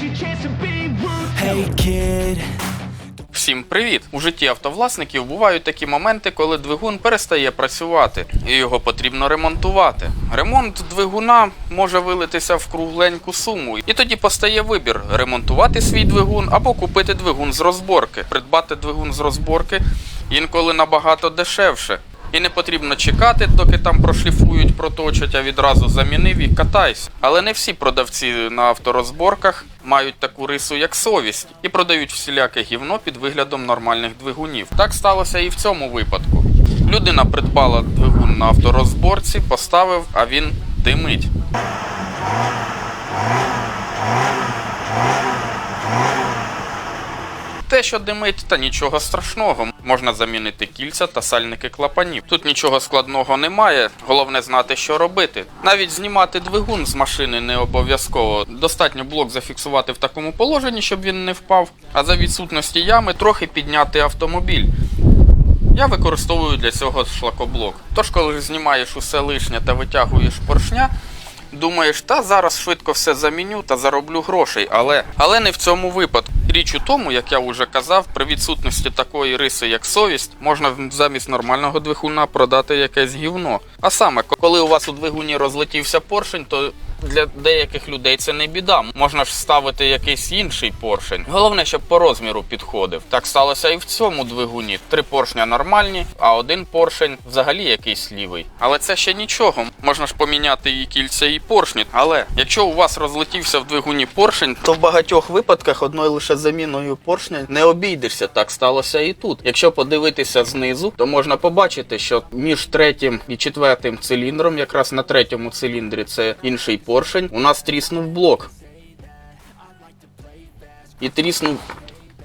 Hey kid, Всім привіт! У житті автовласників бувають такі моменти, коли двигун перестає працювати і його потрібно ремонтувати. Ремонт двигуна може вилитися в кругленьку суму, і тоді постає вибір: ремонтувати свій двигун або купити двигун з розборки. Придбати двигун з розборки інколи набагато дешевше. І не потрібно чекати, доки там прошліфують, проточать, а відразу замінив і катайся. Але не всі продавці на авторозборках мають таку рису, як совість, і продають всіляке гівно під виглядом нормальних двигунів. Так сталося і в цьому випадку. Людина придбала двигун на авторозборці, поставив, а він димить. Те, що димить, та нічого страшного. Можна замінити кільця та сальники клапанів. Тут нічого складного немає, головне знати, що робити. Навіть знімати двигун з машини не обов'язково. Достатньо блок зафіксувати в такому положенні, щоб він не впав. А за відсутності ями трохи підняти автомобіль. Я використовую для цього шлакоблок. Тож, коли знімаєш усе лишнє та витягуєш поршня, думаєш, та зараз швидко все заміню та зароблю грошей, але, але не в цьому випадку. Річ у тому, як я вже казав, при відсутності такої риси, як совість, можна замість нормального двигуна продати якесь гівно. А саме, коли у вас у двигуні розлетівся поршень, то для деяких людей це не біда. Можна ж ставити якийсь інший поршень. Головне, щоб по розміру підходив. Так сталося і в цьому двигуні. Три поршня нормальні, а один поршень взагалі якийсь лівий. Але це ще нічого. Можна ж поміняти і кільця, і поршні. Але якщо у вас розлетівся в двигуні поршень, то в багатьох випадках одною лише заміною поршня не обійдешся. Так сталося і тут. Якщо подивитися знизу, то можна побачити, що між третім і четвертим циліндром, якраз на третьому циліндрі, це інший поршень, у нас тріснув блок. І тріснув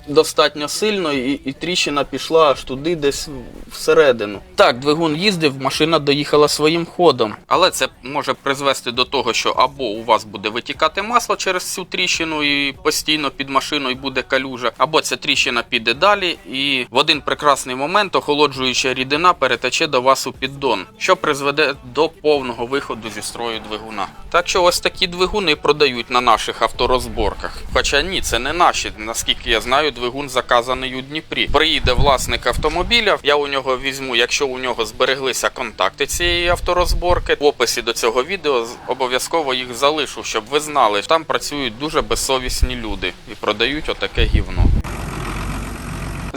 достатньо сильно, і, і тріщина пішла аж туди, десь всередину. Так, двигун їздив, машина доїхала своїм ходом. Але це може призвести до того, що або у вас буде витікати масло через цю тріщину і постійно під машиною буде калюжа, або ця тріщина піде далі, і в один прекрасний момент охолоджуюча рідина перетече до вас у піддон, що призведе до повного виходу зі строю двигуна. Так що ось такі двигуни продають на наших авторозборках. Хоча ні, це не наші. Наскільки я знаю, двигун заказаний у Дніпрі. Приїде власник автомобіля. Я у нього візьму, якщо у нього збереглися контакти цієї авторозборки. В описі до цього відео обов'язково їх залишу, щоб ви знали. Там працюють дуже безсовісні люди і продають отаке гівно.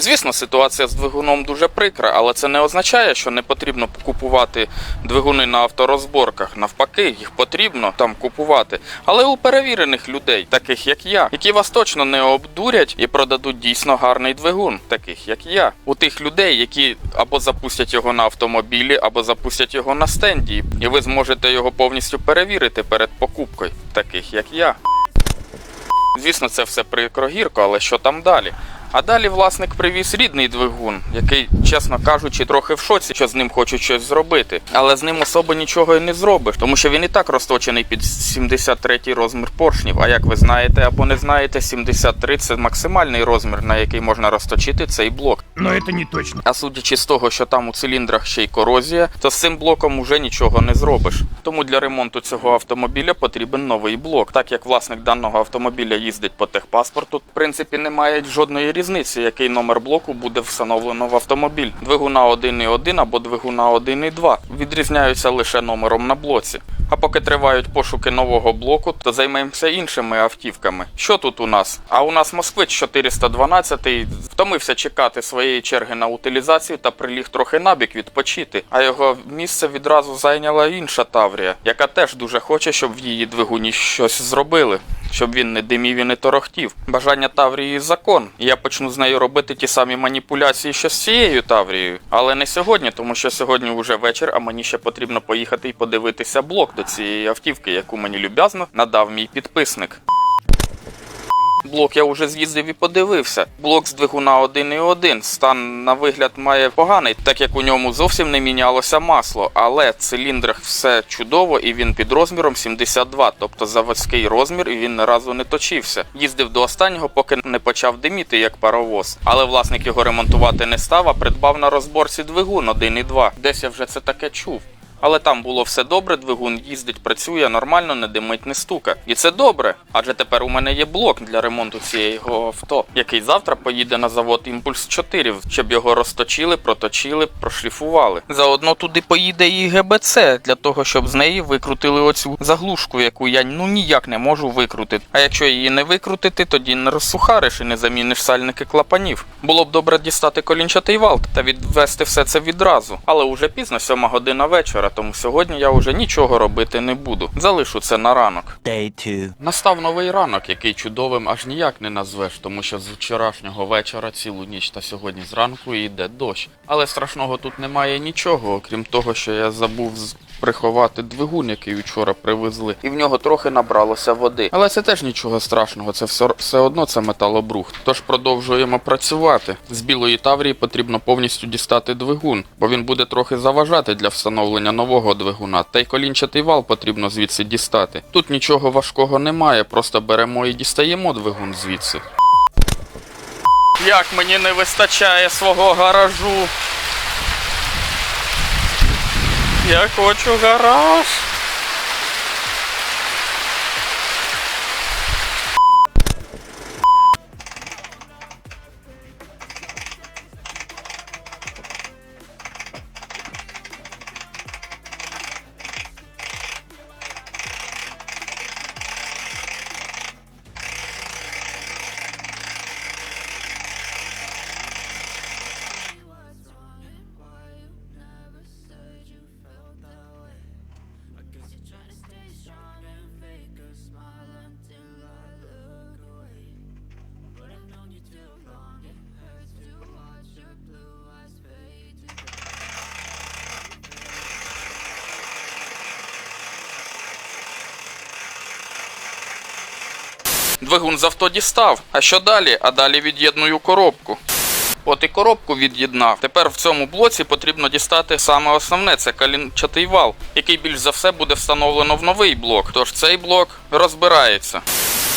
Звісно, ситуація з двигуном дуже прикра, але це не означає, що не потрібно купувати двигуни на авторозборках. Навпаки, їх потрібно там купувати. Але у перевірених людей, таких як я, які вас точно не обдурять і продадуть дійсно гарний двигун, таких як я. У тих людей, які або запустять його на автомобілі, або запустять його на стенді, і ви зможете його повністю перевірити перед покупкою, таких як я. Звісно, це все прикро гірко, але що там далі? А далі власник привіз рідний двигун, який, чесно кажучи, трохи в шоці, що з ним хочуть щось зробити. Але з ним особо нічого і не зробиш, тому що він і так розточений під 73-й розмір поршнів. А як ви знаєте або не знаєте, 73 це максимальний розмір, на який можна розточити цей блок. Но это не точно. А судячи з того, що там у циліндрах ще й корозія, то з цим блоком уже нічого не зробиш. Тому для ремонту цього автомобіля потрібен новий блок. Так як власник даного автомобіля їздить по техпаспорту, в принципі, немає жодної різниці, який номер блоку буде встановлено в автомобіль. Двигуна 1.1 або двигуна 1.2 відрізняються лише номером на блоці. А поки тривають пошуки нового блоку, то займемося іншими автівками. Що тут у нас? А у нас Москвич 412 втомився чекати своєї черги на утилізацію та приліг трохи набік відпочити. А його місце відразу зайняла інша Таврія, яка теж дуже хоче, щоб в її двигуні щось зробили. Щоб він не димів і не торохтів. Бажання Таврії закон. Я почну з нею робити ті самі маніпуляції, що з цією Таврією. Але не сьогодні, тому що сьогодні вже вечір, а мені ще потрібно поїхати і подивитися блок до цієї автівки, яку мені люб'язно надав мій підписник. Блок я вже з'їздив і подивився. Блок з двигуна 1.1. Стан на вигляд має поганий, так як у ньому зовсім не мінялося масло. Але в циліндрах все чудово і він під розміром 72, тобто заводський розмір, і він ні разу не точився. Їздив до останнього, поки не почав диміти як паровоз. Але власник його ремонтувати не став, а придбав на розборці двигун 1.2. Десь я вже це таке чув. Але там було все добре, двигун їздить, працює нормально, не димить, не стука. І це добре. Адже тепер у мене є блок для ремонту цієї авто, який завтра поїде на завод Імпульс 4, щоб його розточили, проточили, прошліфували. Заодно туди поїде і ГБЦ для того, щоб з неї викрутили оцю заглушку, яку я ну ніяк не можу викрутити. А якщо її не викрутити, тоді не розсухариш і не заміниш сальники клапанів. Було б добре дістати колінчатий валт та відвести все це відразу. Але уже пізно, сьома година вечора, тому сьогодні я вже нічого робити не буду. Залишу це на ранок. Day two. Настав новий ранок, який чудовим аж ніяк не назвеш, тому що з вчорашнього вечора цілу ніч та сьогодні зранку йде дощ. Але страшного тут немає нічого, окрім того, що я забув з- приховати двигун, який вчора привезли, і в нього трохи набралося води. Але це теж нічого страшного, це все, все одно це металобрухт. Тож продовжуємо працювати. З білої таврії потрібно повністю дістати двигун, бо він буде трохи заважати для встановлення нового двигуна. Та й колінчатий вал потрібно звідси дістати. Тут нічого важкого немає, просто беремо і дістаємо двигун звідси. Як мені не вистачає свого гаражу. Я хочу гараж. Двигун з авто дістав. А що далі? А далі від'єдную коробку. От і коробку від'єднав. Тепер в цьому блоці потрібно дістати саме основне це калінчатий вал, який більш за все буде встановлено в новий блок. Тож цей блок розбирається.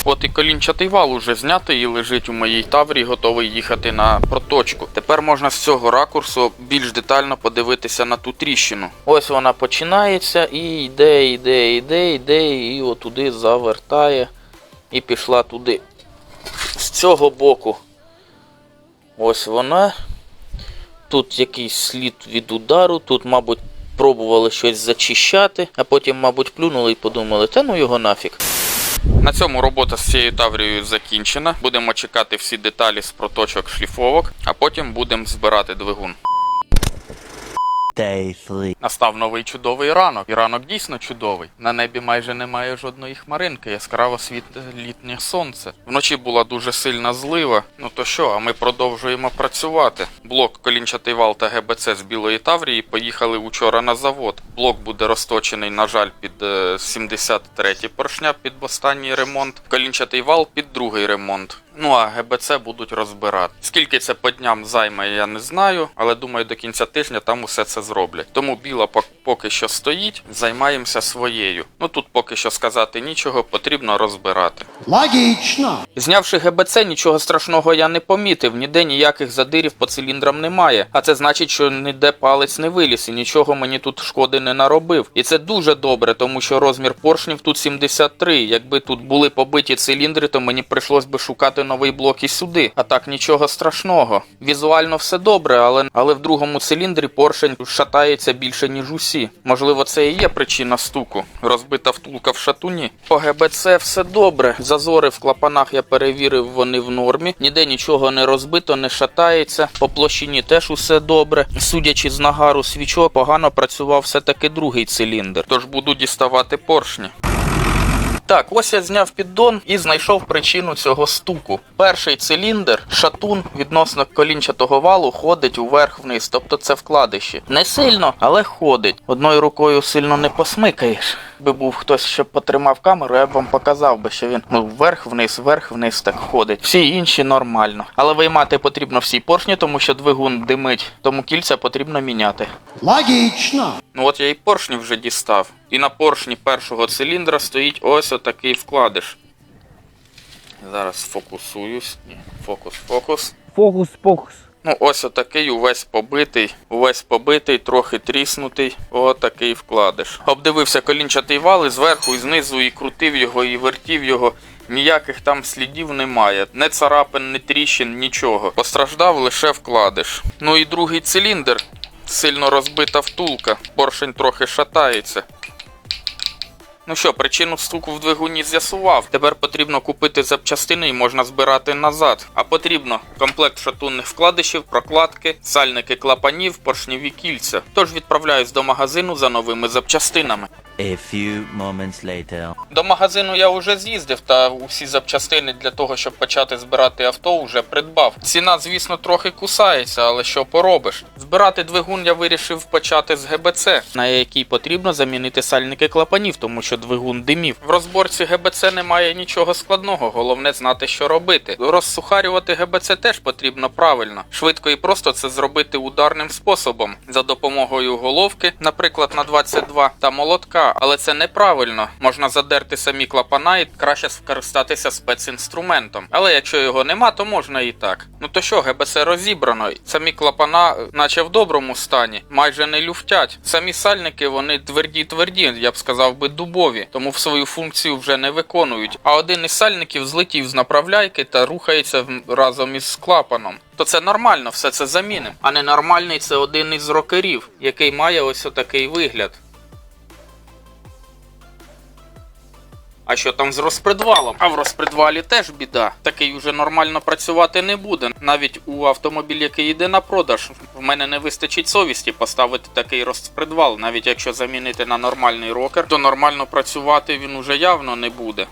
От і колінчатий вал уже знятий і лежить у моїй таврі, готовий їхати на проточку. Тепер можна з цього ракурсу більш детально подивитися на ту тріщину. Ось вона починається і йде, йде, йде, йде, і отуди завертає і пішла туди. З цього боку. Ось вона. Тут якийсь слід від удару, тут, мабуть, пробували щось зачищати, а потім, мабуть, плюнули і подумали, та ну його нафіг. На цьому робота з цією таврією закінчена. Будемо чекати всі деталі з проточок шліфовок, а потім будемо збирати двигун. Day three. Настав новий чудовий ранок. І ранок дійсно чудовий. На небі майже немає жодної хмаринки, яскраво світле літнє сонце. Вночі була дуже сильна злива. Ну то що, а ми продовжуємо працювати. Блок колінчатий вал та ГБЦ з Білої Таврії поїхали учора на завод. Блок буде розточений, на жаль, під е, 73 поршня під останній ремонт. Колінчатий вал під другий ремонт. Ну а ГБЦ будуть розбирати. Скільки це по дням займе, я не знаю, але думаю, до кінця тижня там усе це зроблять. Тому біла пок- поки що стоїть, займаємося своєю. Ну тут поки що сказати нічого, потрібно розбирати. Логічно. Знявши ГБЦ, нічого страшного я не помітив, ніде ніяких задирів по циліндрам немає. А це значить, що ніде палець не виліз і нічого мені тут шкоди не наробив. І це дуже добре, тому що розмір поршнів тут 73. Якби тут були побиті циліндри, то мені прийшлось би шукати новий блок і сюди. А так нічого страшного. Візуально все добре, але, але в другому циліндрі поршень шатається більше, ніж усі. Можливо, це і є причина стуку. Розбита втулка в шатуні. По ГБЦ все добре. Зазори в клапанах я перевірив, вони в нормі. Ніде нічого не розбито, не шатається. По площині теж усе добре. Судячи з нагару свічок, погано працював все-таки другий циліндр. Тож буду діставати поршні. Так, ось я зняв піддон і знайшов причину цього стуку. Перший циліндр, шатун відносно колінчатого валу ходить уверх-вниз, тобто це вкладище. Не сильно, але ходить. Одною рукою сильно не посмикаєш. Би був хтось, що потримав камеру, я б вам показав би, що він ну, вверх-вниз, вверх-вниз так ходить. Всі інші нормально. Але виймати потрібно всі поршні, тому що двигун димить, тому кільця потрібно міняти. Логічно. Ну от я і поршні вже дістав. І на поршні першого циліндра стоїть ось отакий вкладиш. Зараз фокусуюсь. Ні, фокус, фокус. Фокус-покус. Ну, ось отакий увесь побитий, увесь побитий, трохи тріснутий. Отакий вкладиш. Обдивився колінчатий вал і зверху, і знизу, і крутив його, і вертів його. Ніяких там слідів немає. Не царапин, не тріщин, нічого. Постраждав лише вкладиш. Ну і другий циліндр. Сильно розбита втулка. Поршень трохи шатається. Ну що, причину стуку в двигуні з'ясував. Тепер потрібно купити запчастини і можна збирати назад. А потрібно комплект шатунних вкладишів, прокладки, сальники клапанів, поршневі кільця. Тож відправляюсь до магазину за новими запчастинами. A few moments later. До магазину я вже з'їздив та усі запчастини для того, щоб почати збирати авто, вже придбав. Ціна, звісно, трохи кусається, але що поробиш? Збирати двигун я вирішив почати з ГБЦ, на якій потрібно замінити сальники клапанів, тому що двигун димів. В розборці ГБЦ немає нічого складного, головне знати, що робити. Розсухарювати ГБЦ теж потрібно правильно. Швидко і просто це зробити ударним способом за допомогою головки, наприклад, на 22 та молотка, але це неправильно. Можна задерти самі клапана і краще скористатися спецінструментом. Але якщо його нема, то можна і так. Ну то що, ГБЦ розібрано. Самі клапана, наче в доброму стані, майже не люфтять. Самі сальники вони тверді тверді, я б сказав би дубові, тому в свою функцію вже не виконують. А один із сальників злетів з направляйки та рухається разом із клапаном. То це нормально, все це замінимо. А ненормальний це один із рокерів, який має ось отакий вигляд. А що там з розпредвалом? А в розпредвалі теж біда. Такий уже нормально працювати не буде. Навіть у автомобіль, який йде на продаж, в мене не вистачить совісті поставити такий розпредвал. Навіть якщо замінити на нормальний рокер, то нормально працювати він уже явно не буде.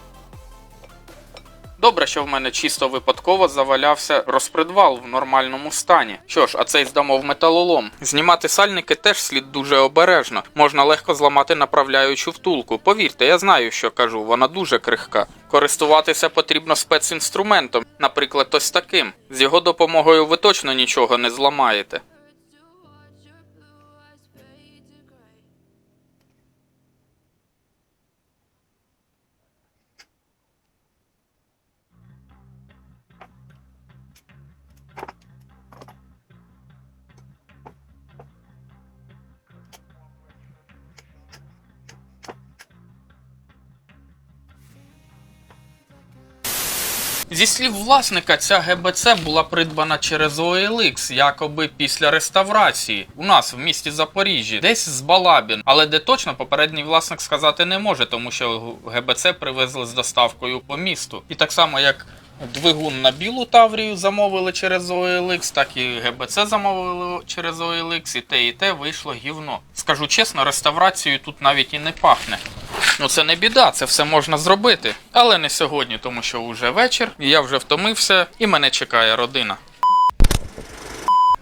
Добре, що в мене чисто випадково завалявся розпредвал в нормальному стані. Що ж, а цей здамо в металолом. Знімати сальники теж слід дуже обережно. Можна легко зламати направляючу втулку. Повірте, я знаю, що кажу, вона дуже крихка. Користуватися потрібно спецінструментом, наприклад, ось таким. З його допомогою ви точно нічого не зламаєте. Зі слів власника, ця ГБЦ була придбана через OLX, якоби після реставрації. У нас в місті Запоріжжі, десь з Балабін. Але де точно попередній власник сказати не може, тому що ГБЦ привезли з доставкою по місту. І так само як. Двигун на білу Таврію замовили через OLX, так і ГБЦ замовили через OLX, і те, і те вийшло гівно. Скажу чесно, реставрацією тут навіть і не пахне. Ну це не біда, це все можна зробити. Але не сьогодні, тому що вже вечір, і я вже втомився, і мене чекає родина.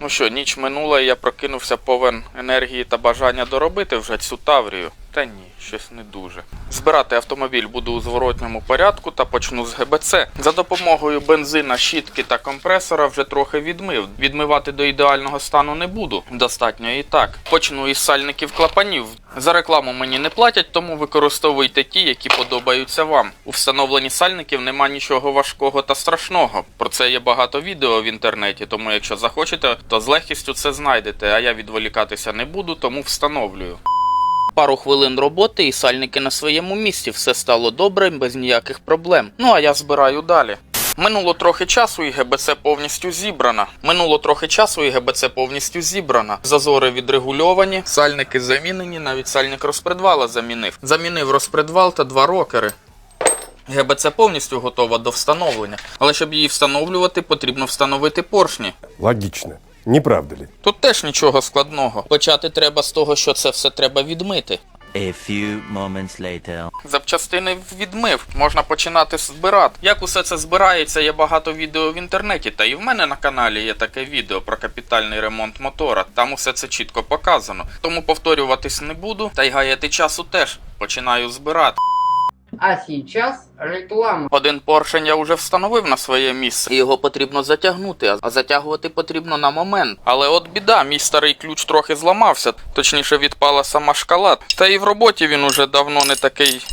Ну що, ніч минула, і я прокинувся повен енергії та бажання доробити вже цю Таврію. Та ні, щось не дуже. Збирати автомобіль буду у зворотньому порядку та почну з ГБЦ. За допомогою бензина, щітки та компресора вже трохи відмив. Відмивати до ідеального стану не буду. Достатньо і так. Почну із сальників клапанів. За рекламу мені не платять, тому використовуйте ті, які подобаються вам. У встановленні сальників нема нічого важкого та страшного. Про це є багато відео в інтернеті, тому якщо захочете, то з легкістю це знайдете. А я відволікатися не буду, тому встановлюю. Пару хвилин роботи і сальники на своєму місці. Все стало добре, без ніяких проблем. Ну а я збираю далі. Минуло трохи часу і ГБЦ повністю зібрана. Минуло трохи часу і ГБЦ повністю зібрана. Зазори відрегульовані, сальники замінені, навіть сальник розпредвала замінив. Замінив розпредвал та два рокери. ГБЦ повністю готова до встановлення, але щоб її встановлювати, потрібно встановити поршні. Логично. Не правда ли? Тут теж нічого складного. Почати треба з того, що це все треба відмити. A few moments later. Запчастини відмив, можна починати збирати. Як усе це збирається, є багато відео в інтернеті, та і в мене на каналі є таке відео про капітальний ремонт мотора. Там усе це чітко показано. Тому повторюватись не буду, та й гаяти часу теж. Починаю збирати. А сейчас реклама. Один поршень я вже встановив на своє місце. І його потрібно затягнути, а затягувати потрібно на момент. Але от біда, мій старий ключ трохи зламався, точніше відпала сама шкала. Та і в роботі він уже давно не такий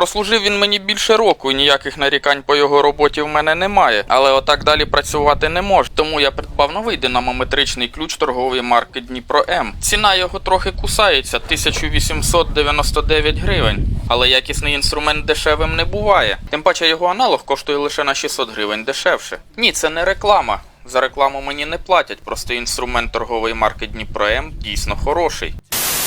Прослужив він мені більше року, і ніяких нарікань по його роботі в мене немає. Але отак далі працювати не може. Тому я придбав новий динамометричний ключ торгової марки Дніпро М. Ціна його трохи кусається 1899 гривень. Але якісний інструмент дешевим не буває. Тим паче його аналог коштує лише на 600 гривень дешевше. Ні, це не реклама. За рекламу мені не платять, просто інструмент торгової марки Дніпро М дійсно хороший.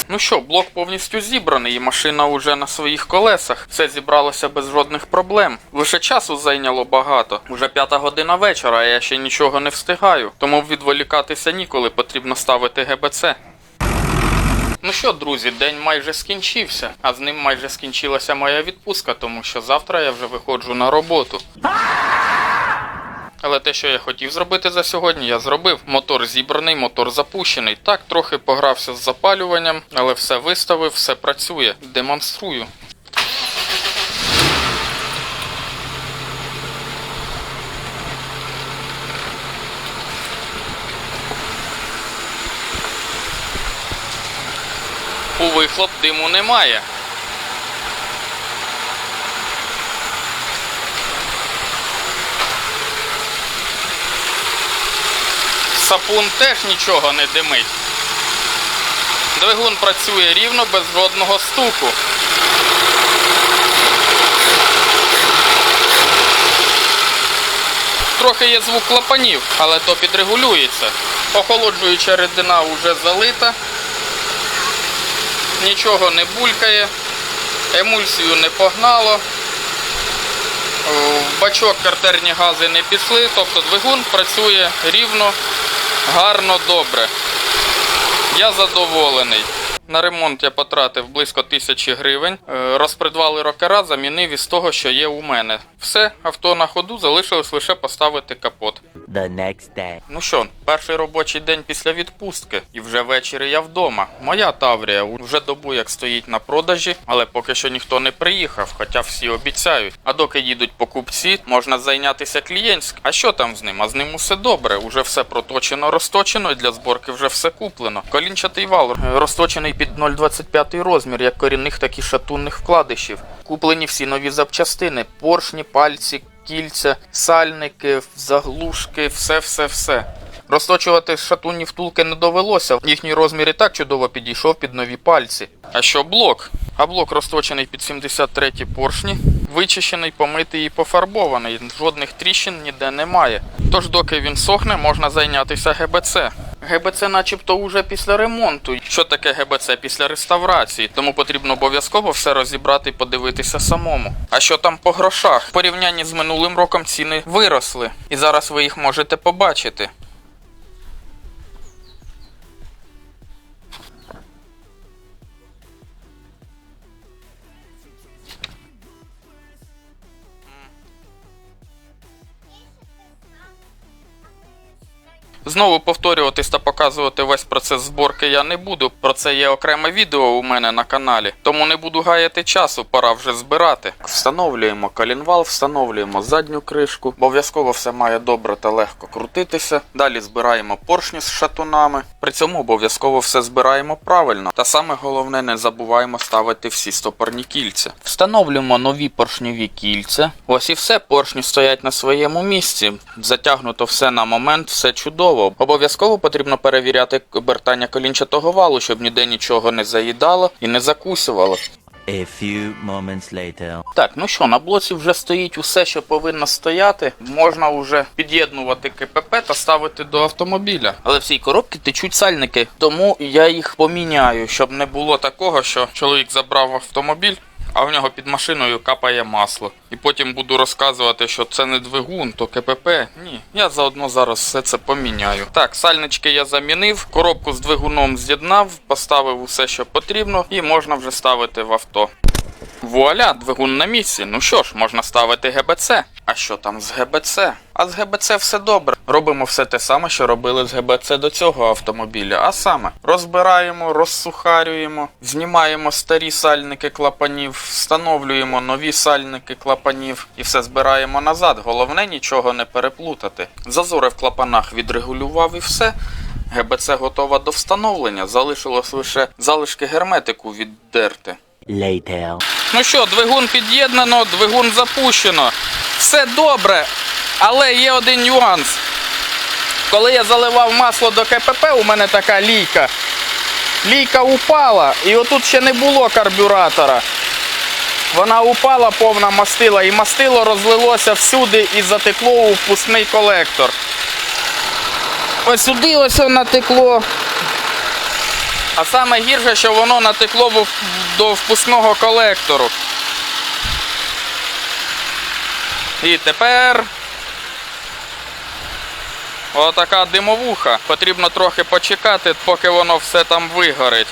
Ну що, блок повністю зібраний, і машина уже на своїх колесах. Все зібралося без жодних проблем. Лише часу зайняло багато. Уже п'ята година вечора, а я ще нічого не встигаю. Тому відволікатися ніколи потрібно ставити ГБЦ. Ну що, друзі, день майже скінчився, а з ним майже скінчилася моя відпустка, тому що завтра я вже виходжу на роботу. Але те, що я хотів зробити за сьогодні, я зробив. Мотор зібраний, мотор запущений. Так, трохи погрався з запалюванням, але все виставив, все працює. Демонструю. У вихлоп диму немає. Сапун теж нічого не димить. Двигун працює рівно без жодного стуку. Трохи є звук клапанів, але то підрегулюється. Охолоджуюча рідина вже залита. Нічого не булькає, емульсію не погнало. В бачок картерні гази не пішли, тобто двигун працює рівно, гарно, добре. Я задоволений. На ремонт я потратив близько тисячі гривень. Розпридвали Розпредвали рокера замінив із того, що є у мене. Все, авто на ходу, залишилось лише поставити капот. The next day. Ну що, перший робочий день після відпустки, і вже ввечері я вдома. Моя Таврія вже добу як стоїть на продажі, але поки що ніхто не приїхав, хоча всі обіцяють. А доки їдуть покупці, можна зайнятися клієнтським. А що там з ним? А з ним усе добре. Уже все проточено, розточено, і для зборки вже все куплено. Колінчатий вал е, розточений під 0,25 розмір, як корінних, так і шатунних вкладишів. Куплені всі нові запчастини, поршні, пальці, кільця, сальники, заглушки, все-все-все. Розточувати шатунні втулки не довелося. Їхній розмір і так чудово підійшов під нові пальці. А що блок? А блок розточений під 73 поршні, вичищений, помитий і пофарбований. Жодних тріщин ніде немає. Тож, доки він сохне, можна зайнятися ГБЦ. ГБЦ начебто уже після ремонту. Що таке ГБЦ після реставрації? Тому потрібно обов'язково все розібрати і подивитися самому. А що там по грошах? В порівнянні з минулим роком ціни виросли, і зараз ви їх можете побачити. Знову повторюватись та показувати весь процес зборки я не буду. Про це є окреме відео у мене на каналі. Тому не буду гаяти часу, пора вже збирати. Встановлюємо колінвал, встановлюємо задню кришку. Обов'язково все має добре та легко крутитися. Далі збираємо поршні з шатунами. При цьому обов'язково все збираємо правильно. Та саме головне, не забуваємо ставити всі стопорні кільця. Встановлюємо нові поршньові кільця. Ось і все, поршні стоять на своєму місці. Затягнуто все на момент, все чудово. Обов'язково потрібно перевіряти обертання колінчатого валу, щоб ніде нічого не заїдало і не закусувало. A few moments later. Так, ну що, на блоці вже стоїть усе, що повинно стояти. Можна вже під'єднувати КПП та ставити до автомобіля. Але в цій коробці течуть сальники, тому я їх поміняю, щоб не було такого, що чоловік забрав автомобіль. А в нього під машиною капає масло. І потім буду розказувати, що це не двигун, то КПП. Ні, я заодно зараз все це поміняю. Так, сальнички я замінив, коробку з двигуном з'єднав, поставив усе, що потрібно, і можна вже ставити в авто. Вуаля, двигун на місці. Ну що ж, можна ставити ГБЦ. А що там з ГБЦ? А з ГБЦ все добре. Робимо все те саме, що робили з ГБЦ до цього автомобіля. А саме розбираємо, розсухарюємо, знімаємо старі сальники клапанів, встановлюємо нові сальники клапанів і все збираємо назад. Головне нічого не переплутати. Зазори в клапанах відрегулював і все. ГБЦ готова до встановлення. Залишилось лише залишки герметику віддерти. Later. Ну що, двигун під'єднано, двигун запущено. Все добре, але є один нюанс. Коли я заливав масло до КПП, у мене така лійка. Лійка упала, і отут ще не було карбюратора. Вона упала повна мастила, і мастило розлилося всюди і затекло у впускний колектор. Ось сюди ось натекло. А саме гірше, що воно натекло до впускного колектору. І тепер отака димовуха. Потрібно трохи почекати, поки воно все там вигорить.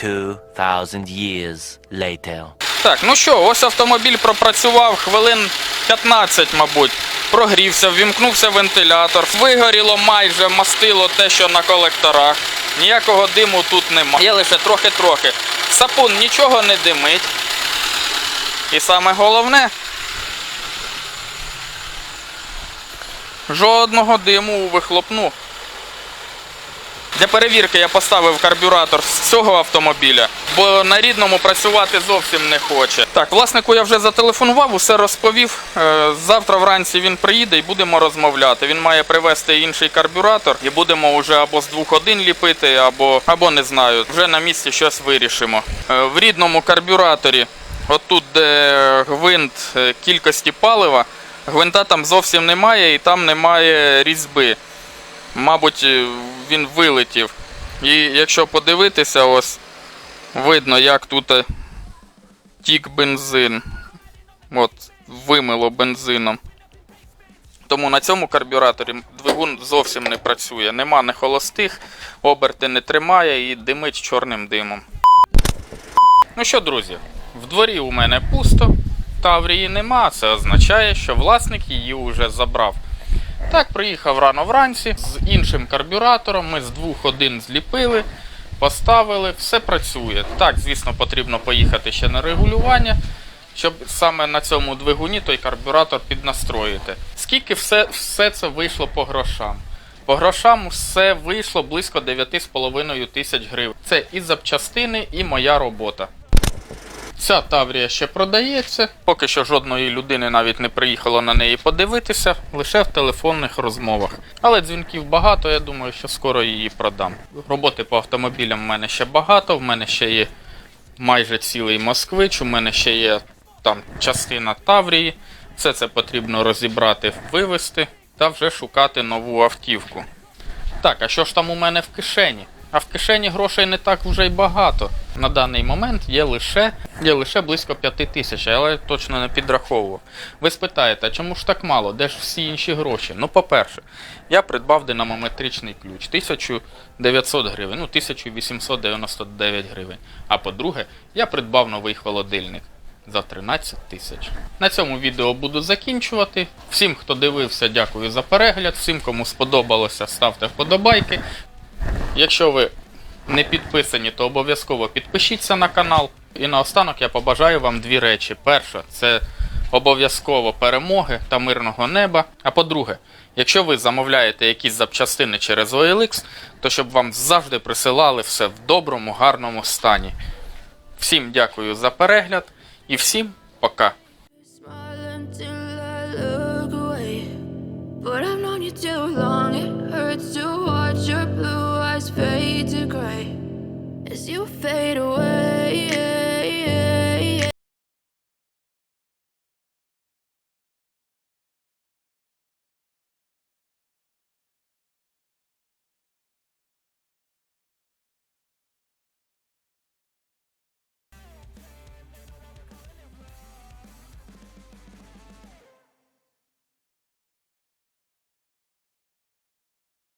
Two thousand years later. Так, ну що, ось автомобіль пропрацював хвилин 15, мабуть. Прогрівся, ввімкнувся вентилятор, вигоріло майже мастило те, що на колекторах. Ніякого диму тут нема. Є лише трохи-трохи. Сапун нічого не димить. І саме головне. Жодного диму у вихлопну. Для перевірки я поставив карбюратор з цього автомобіля, бо на рідному працювати зовсім не хоче. Так, власнику я вже зателефонував, усе розповів. Е, Завтра вранці він приїде і будемо розмовляти. Він має привезти інший карбюратор і будемо вже або з двох один ліпити, або, або не знаю. Вже на місці щось вирішимо. Е, В рідному карбюраторі, отут, де гвинт е, кількості палива, гвинта там зовсім немає і там немає різьби. Мабуть, він вилетів. І якщо подивитися, ось видно, як тут е, тік бензин. От, вимило бензином. Тому на цьому карбюраторі двигун зовсім не працює. Нема не холостих, оберти не тримає і димить чорним димом. Ну що, друзі, в дворі у мене пусто, Таврії нема. Це означає, що власник її вже забрав. Так, приїхав рано вранці з іншим карбюратором. Ми з двох один зліпили, поставили, все працює. Так, звісно, потрібно поїхати ще на регулювання, щоб саме на цьому двигуні той карбюратор піднастроїти. Скільки все, все це вийшло по грошам? По грошам все вийшло близько 9,5 тисяч гривень. Це і запчастини, і моя робота. Ця Таврія ще продається. Поки що жодної людини навіть не приїхало на неї подивитися, лише в телефонних розмовах. Але дзвінків багато, я думаю, що скоро її продам. Роботи по автомобілям в мене ще багато, в мене ще є майже цілий москвич, у мене ще є там частина Таврії. Все це потрібно розібрати, вивезти та вже шукати нову автівку. Так, а що ж там у мене в кишені? А в кишені грошей не так вже й багато. На даний момент є лише, є лише близько 5 тисяч, але точно не підраховував. Ви спитаєте, чому ж так мало? Де ж всі інші гроші? Ну, по-перше, я придбав динамометричний ключ 1900 гривень, ну 1899 гривень. А по-друге, я придбав новий холодильник за 13 тисяч. На цьому відео буду закінчувати. Всім, хто дивився, дякую за перегляд. Всім, кому сподобалося, ставте вподобайки. Якщо ви не підписані, то обов'язково підпишіться на канал. І наостанок я побажаю вам дві речі. Перша це обов'язково перемоги та мирного неба. А по-друге, якщо ви замовляєте якісь запчастини через OLX, то щоб вам завжди присилали все в доброму, гарному стані. Всім дякую за перегляд і всім пока. Smile until fade away.